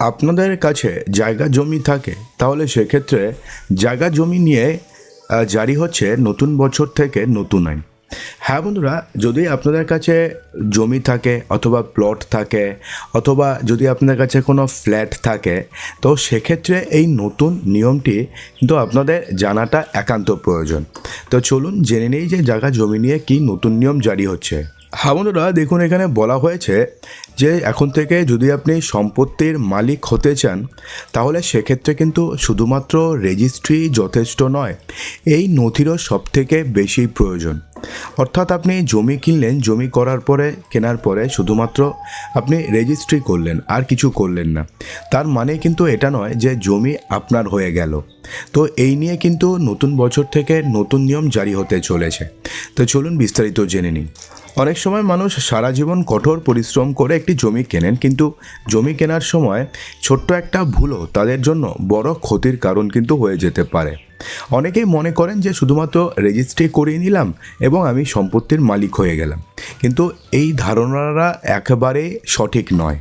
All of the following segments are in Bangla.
আপনাদের কাছে জায়গা জমি থাকে, তাহলে সেক্ষেত্রে জায়গা জমি নিয়ে জারি হচ্ছে নতুন বছর থেকে নতুন আইন। হ্যাঁ বন্ধুরা, যদি আপনাদের কাছে জমি থাকে অথবা প্লট থাকে, অথবা যদি আপনাদের কাছে কোনো ফ্ল্যাট থাকে, তো সেক্ষেত্রে এই নতুন নিয়মটি কিন্তু আপনাদের জানাটা একান্ত প্রয়োজন। তো চলুন জেনে নেই যে জায়গা জমি নিয়ে কী নতুন নিয়ম জারি হচ্ছে। হ্যাঁ বন্ধুরা দেখুন এখানে বলা হয়েছে যে এখন থেকে যদি আপনি সম্পত্তির মালিক হতে চান, তাহলে সেক্ষেত্রে কিন্তু শুধুমাত্র রেজিস্ট্রি যথেষ্ট নয়, এই নথিরও সব থেকে বেশি প্রয়োজন। অর্থাৎ আপনি জমি কিনলেন, জমি করার পরে, কেনার পরে শুধুমাত্র আপনি রেজিস্ট্রি করলেন, আর কিছু করলেন না। তার মানে কিন্তু এটা নয় যে জমি আপনার হয়ে গেল। তো এই নিয়ে কিন্তু নতুন বছর থেকে নতুন নিয়ম জারি হতে চলেছে। তো চলুন বিস্তারিত জেনে নিই। অনেক সময় মানুষ সারা জীবন কঠোর পরিশ্রম করে একটি জমি কেনেন, কিন্তু জমি কেনার সময় ছোট্ট একটা ভুলও তাদের জন্য বড় ক্ষতির কারণ কিন্তু হয়ে যেতে পারে। অনেকেই মনে করেন যে শুধুমাত্র রেজিস্ট্রি করিয়ে নিলাম এবং আমি সম্পত্তির মালিক হয়ে গেলাম। কিন্তু এই ধারণাটা একেবারেই সঠিক নয়।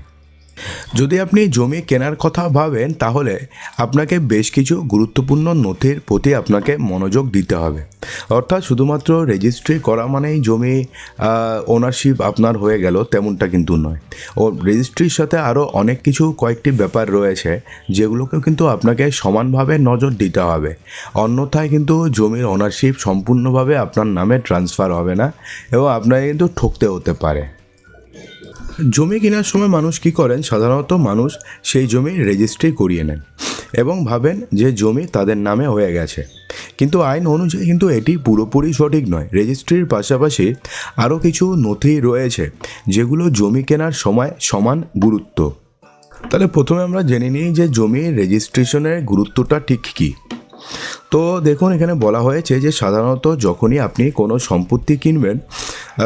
যদি আপনি জমি কেনার কথা ভাবেন, তাহলে আপনাকে বেশ কিছু গুরুত্বপূর্ণ নথির প্রতি আপনাকে মনোযোগ দিতে হবে। অর্থাৎ শুধুমাত্র রেজিস্ট্রি করা মানেই জমি ওনারশিপ আপনার হয়ে গেল তেমনটা কিন্তু নয়। ও রেজিস্ট্রির সাথে আরও অনেক কিছু কয়েকটি ব্যাপার রয়েছে, যেগুলোকেও কিন্তু আপনাকে সমানভাবে নজর দিতে হবে। অন্যথায় কিন্তু জমির ওনারশিপ সম্পূর্ণভাবে আপনার নামে ট্রান্সফার হবে না এবং আপনাকে কিন্তু ঠকতে হতে পারে। জমি কেনার সময় মানুষ কি করেন? সাধারণত মানুষ সেই জমি রেজিস্ট্রি করিয়ে নেন এবং ভাবেন যে জমি তাদের নামে হয়ে গেছে। কিন্তু আইন অনুযায়ী কিন্তু এটি পুরোপুরি সঠিক নয়। রেজিস্ট্রির পাশাপাশি আরও কিছু নথি রয়েছে যেগুলো জমি কেনার সময় সমান গুরুত্ব। তাহলে প্রথমে আমরা জেনে নিই যে জমি রেজিস্ট্রেশনের গুরুত্বটা ঠিক কী। তো দেখুন, এখানে বলা হয়েছে যে সাধারণত যখনই আপনি কোনো সম্পত্তি কিনবেন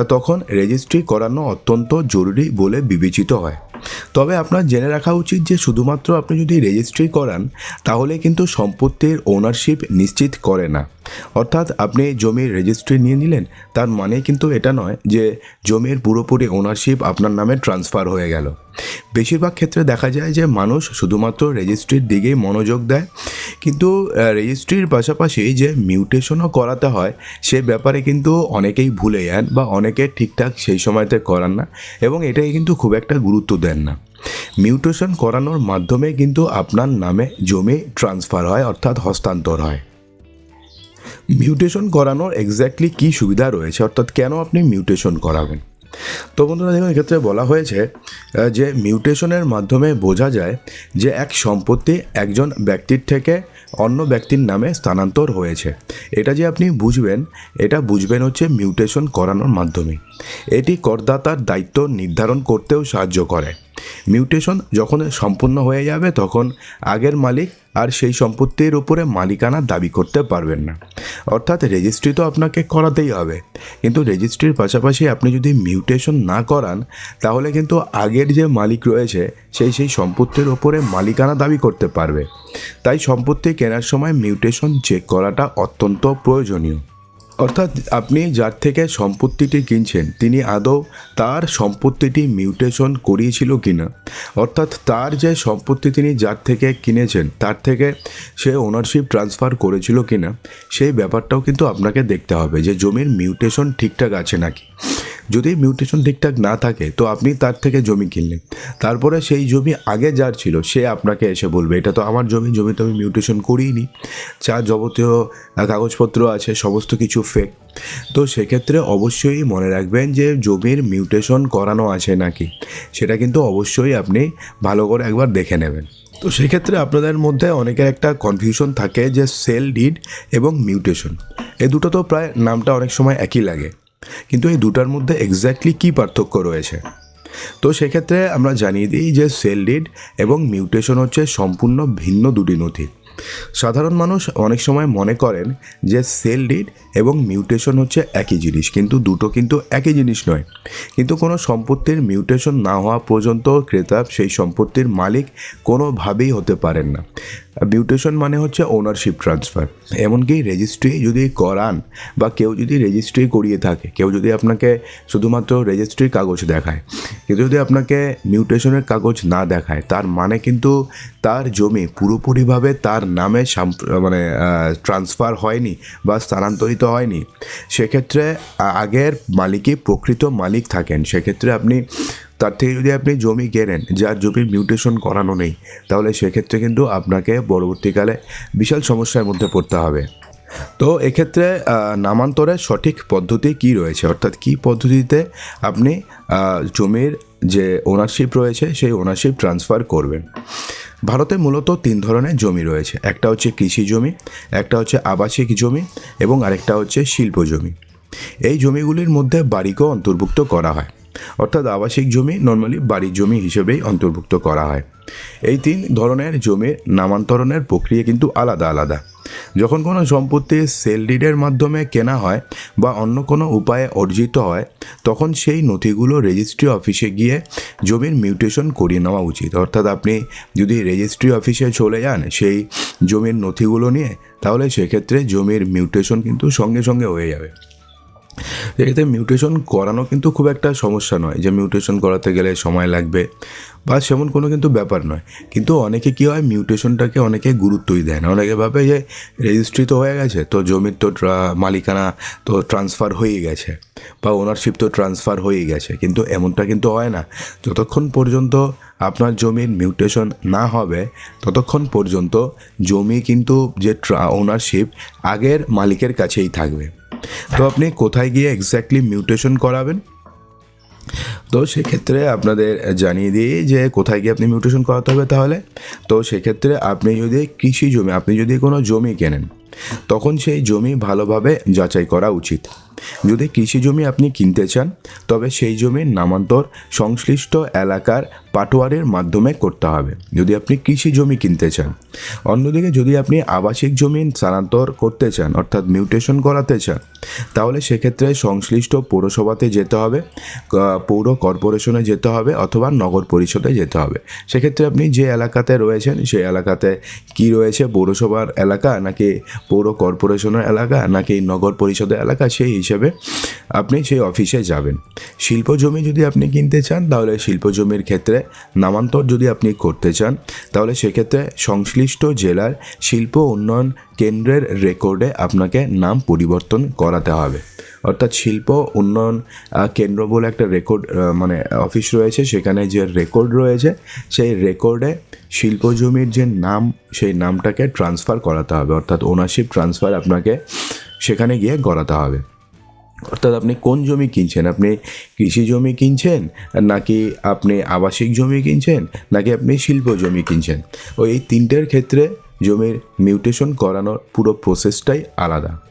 তখন রেজিস্ট্রি করানো অত্যন্ত জরুরি বলে বিবেচিত হয়। তবে আপনার জেনে রাখা উচিত যে শুধুমাত্র আপনি যদি রেজিস্ট্রি করান, তাহলে কিন্তু সম্পত্তির ওনারশিপ নিশ্চিত করে না। অর্থাৎ আপনি জমির রেজিস্ট্রি নিয়ে নিলেন, তার মানে কিন্তু এটা নয় যে জমির পুরোপুরি ওনারশিপ আপনার নামে ট্রান্সফার হয়ে গেল। বেশিরভাগ ক্ষেত্রে দেখা যায় যে মানুষ শুধুমাত্র রেজিস্ট্রির দিকেই মনোযোগ দেয়, কিন্তু রেজিস্ট্রির পাশাপাশি যে মিউটেশনও করাতে হয়, সে ব্যাপারে কিন্তু অনেকেই ভুলে যান বা অনেকে ঠিকঠাক সেই সময়তে করান না, এবং এটাই কিন্তু খুব একটা গুরুত্ব দেন না। মিউটেশন করানোর মাধ্যমে কিন্তু আপনার নামে জমি ট্রান্সফার হয়, অর্থাৎ হস্তান্তর হয়। মিউটেশন করানোর এক্স্যাক্টলি কী সুবিধা রয়েছে, অর্থাৎ কেন আপনি মিউটেশন করাবেন? তো বন্ধুরা, দেখুন, এক্ষেত্রে বলা হয়েছে যে মিউটেশনের মাধ্যমে বোঝা যায় যে এক সম্পত্তি একজন ব্যক্তির থেকে অন্য ব্যক্তির নামে স্থানান্তর হয়েছে। এটা যে আপনি বুঝবেন, এটা বুঝবেন হচ্ছে মিউটেশন করানোর মাধ্যমে। এটি করদাতার দায়িত্ব নির্ধারণ করতেও সাহায্য করে। মিউটেশন যখন সম্পূর্ণ হয়ে যাবে, তখন আগের মালিক আর সেই সম্পত্তির উপরে মালিকানা দাবি করতে পারবেন না। অর্থাৎ রেজিস্ট্রি তো আপনাকে করাতেই হবে। কিন্তু রেজিস্ট্রির পাশাপাশি আপনি যদি মিউটেশন না করান, তাহলে কিন্তু আগের যে মালিক রয়েছে সেই সেই সম্পত্তির ওপরে মালিকানা দাবি করতে পারবে। তাই সম্পত্তি কেনার সময় মিউটেশন চেক করাটা অত্যন্ত প্রয়োজনীয়। অর্থাৎ আপনি যার থেকে সম্পত্তিটি কিনছেন, তিনি আদৌ তার সম্পত্তিটি মিউটেশন করিয়েছিল কি না অর্থাৎ তার যে সম্পত্তি তিনি যার থেকে কিনেছেন, তার থেকে সে ওনারশিপ ট্রান্সফার করেছিল কিনা, সেই ব্যাপারটাও কিন্তু আপনাকে দেখতে হবে যে জমির মিউটেশন ঠিকঠাক আছে নাকি। যদি মিউটেশন ঠিকঠাক না থাকে, তো আপনি তার থেকে জমি কিনলেন। তারপরে সেই জমি আগে যার ছিল, সে আপনাকে এসে বলবে, এটা তো আমার জমি জমি তো আমি মিউটেশন করিনি। যা যাবতীয় কাগজপত্র আছে, সমস্ত কিছু ফেক তো সেক্ষেত্রে অবশ্যই মনে রাখবেন যে জমির মিউটেশন করানো আছে নাকি। সেটা কিন্তু অবশ্যই আপনি ভালো করে একবার দেখে নেবেন। তো সেক্ষেত্রে আপনাদের মধ্যে অনেকের একটা কনফিউশন থাকে যে সেল ডিড এবং মিউটেশন এই দুটো তো প্রায় নামটা অনেক সময় একই লাগে। কিন্তু এই দুটার মধ্যে এক্স্যাক্টলি কী পার্থক্য রয়েছে? তো সেক্ষেত্রে আমরা জানিয়ে দিই যে সেল ডিড এবং মিউটেশন হচ্ছে সম্পূর্ণ ভিন্ন দুটি নথি। সাধারণ মানুষ অনেক সময় মনে করেন যে সেল ডিড এবং মিউটেশন হচ্ছে একই জিনিস, কিন্তু দুটো কিন্তু একই জিনিস নয়। কিন্তু কোনো সম্পত্তির মিউটেশন না হওয়া পর্যন্ত ক্রেতা সেই সম্পত্তির মালিক কোনোভাবেই হতে পারেন না। মিউটেশন মানে হচ্ছে ওনারশিপ ট্রান্সফার এমনকি রেজিস্ট্রি যদি করান বা কেউ যদি রেজিস্ট্রি করিয়ে থাকে, কেউ যদি আপনাকে শুধুমাত্র রেজিস্ট্রির কাগজ দেখায়, কেউ যদি আপনাকে মিউটেশনের কাগজ না দেখায়, তার মানে কিন্তু তার জমি পুরোপুরিভাবে তার নামে মানে ট্রান্সফার হয়নি বা স্থানান্তরিত হয়নি। সেক্ষেত্রে আগের মালিকই প্রকৃত মালিক থাকেন। সেক্ষেত্রে আপনি তার থেকে যদি আপনি জমি কেনেন, যার জমির মিউটেশন করানো নেই, তাহলে সেক্ষেত্রে কিন্তু আপনাকে পরবর্তীকালে বিশাল সমস্যার মধ্যে পড়তে হবে। তো এক্ষেত্রে নামান্তরের সঠিক পদ্ধতি কি রয়েছে? অর্থাৎ কি পদ্ধতিতে আপনি জমির যে ওনারশিপ রয়েছে, সেই ওনারশিপ ট্রান্সফার করবেন? ভারতে মূলত তিন ধরনের জমি রয়েছে। একটা হচ্ছে কৃষি জমি, একটা হচ্ছে আবাসিক জমি এবং আরেকটা হচ্ছে শিল্প জমি। এই জমিগুলির মধ্যে বাড়িকেও অন্তর্ভুক্ত করা হয়। অর্থাৎ আবাসিক জমি নর্মালি বাড়ির জমি হিসেবেই অন্তর্ভুক্ত করা হয়। এই তিন ধরনের জমির নামান্তরণের প্রক্রিয়া কিন্তু আলাদা আলাদা। যখন কোনো সম্পত্তি সেল ডিডের মাধ্যমে কেনা হয় বা অন্য কোনো উপায়ে অর্জিত হয়, তখন সেই নথিগুলো রেজিস্ট্রি অফিসে গিয়ে জমির মিউটেশন করিয়ে নেওয়া উচিত। অর্থাৎ আপনি যদি রেজিস্ট্রি অফিসে চলে যান সেই জমির নথিগুলো নিয়ে, তাহলে সেক্ষেত্রে জমির মিউটেশন কিন্তু সঙ্গে সঙ্গে হয়ে যাবে। এতে মিউটেশন করানো কিন্তু খুব একটা সমস্যা নয়। যে মিউটেশন করাতে গেলে সময় লাগবে বা সেমন কোনো কিন্তু ব্যাপার নয়। কিন্তু অনেকে কী হয় মিউটেশনটাকে অনেকে গুরুত্বই দেয় না। অনেকে ভাবে যে রেজিস্ট্রি তো হয়ে গেছে, তো জমির তো মালিকানা তো ট্রান্সফার হয়ে গেছে বা ওনারশিপ তো ট্রান্সফার হয়ে গেছে। কিন্তু এমনটা কিন্তু হয় না। যতক্ষণ পর্যন্ত আপনার জমির মিউটেশন না হবে, ততক্ষণ পর্যন্ত জমি কিন্তু যে ওনারশিপ আগের মালিকের কাছেই থাকবে। তো আপনি কোথায় গিয়ে এক্স্যাক্টলি মিউটেশন করাবেন? তো সেক্ষেত্রে আপনাদের জানিয়ে দিই যে কোথায় গিয়ে আপনি মিউটেশন করাতে হবে তাহলে। তো সেক্ষেত্রে আপনি যদি কৃষি জমি, আপনি যদি কোনো জমি কেনেন, তখন সেই জমি ভালোভাবে যাচাই করা উচিত। যদি কৃষি জমি আপনি কিনতে চান, তবে সেই জমির নামান্তর সংশ্লিষ্ট এলাকার পাটোয়ারির মাধ্যমে করতে হবে, যদি আপনি কৃষি জমি কিনতে চান। অন্যদিকে যদি আপনি আবাসিক জমি স্থানান্তর করতে চান, অর্থাৎ মিউটেশন করাতে চান, তাহলে সেক্ষেত্রে সংশ্লিষ্ট পৌরসভাতে যেতে হবে পৌর কর্পোরেশনে যেতে হবে অথবা নগর পরিষদে যেতে হবে। সেক্ষেত্রে আপনি যে এলাকাতে রয়েছেন, সেই এলাকাতে কি রয়েছে? পৌরসভার এলাকা নাকি পৌর কর্পোরেশনের এলাকা নাকি নগর পরিষদের এলাকা? সেই হিসেবে আপনি সেই অফিসে যাবেন। শিল্প জমি যদি আপনি কিনতে চান, তাহলে শিল্প জমির ক্ষেত্রে নামান্তর যদি আপনি করতে চান, তাহলে সেক্ষেত্রে সংশ্লিষ্ট জেলার শিল্প উন্নয়ন কেন্দ্রের রেকর্ডে আপনাকে নাম পরিবর্তন করাতে হবে। অর্থাৎ শিল্প উন্নয়ন কেন্দ্র বলে একটা রেকর্ড মানে অফিস রয়েছে, সেখানে যে রেকর্ড রয়েছে, সেই রেকর্ডে শিল্প জমির যে নাম, সেই নামটাকে ট্রান্সফার করাতে হবে। অর্থাৎ ওনারশিপ ট্রান্সফার আপনাকে সেখানে গিয়ে করাতে হবে। অর্থাৎ আপনি কোন জমি কিনছেন? আপনি কৃষি জমি কিনছেন নাকি আপনি আবাসিক জমি কিনছেন নাকি আপনি শিল্প জমি কিনছেন? ওই এই তিনটের ক্ষেত্রে জমির মিউটেশন করানোর পুরো প্রসেসটাই আলাদা।